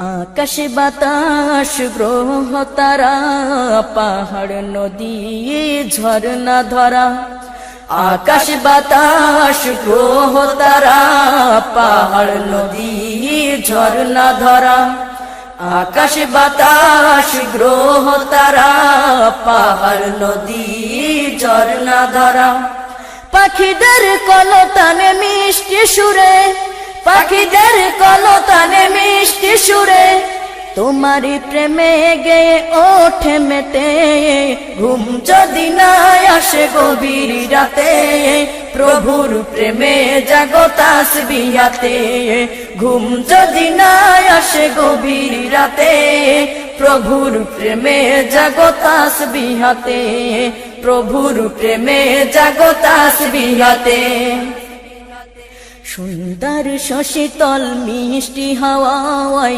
আকাশ বাতাস, গ্রহ তারা, পাহাড়, নদী, ঝর্ণা ধরা। আকাশ বাতাস, গ্রহ তারা, পাহাড়, নদী, ঝর্ণা ধরা। আকাশ বাতাস, গ্রহ তারা, পাহাড়, নদী, ঝর্ণা ধরা। পাখিদের কলতানে মিষ্টি সুরে, পাখিদের কলতানে মিষ্টি সুরে তোমারই প্রেমে গে ওঠে মেতে। ঘুম যদি না আসে গভীর রাতে, প্রভুর প্রেমে জাগতাস বিয়াতে ঘুম যদি না আসে গভীর রাতে, প্রভুর প্রেমে জাগতাস বিহাতে প্রভুর প্রেমে জাগতাস বিহাতে সুন্দর শশীতল মিষ্টি হাওয়া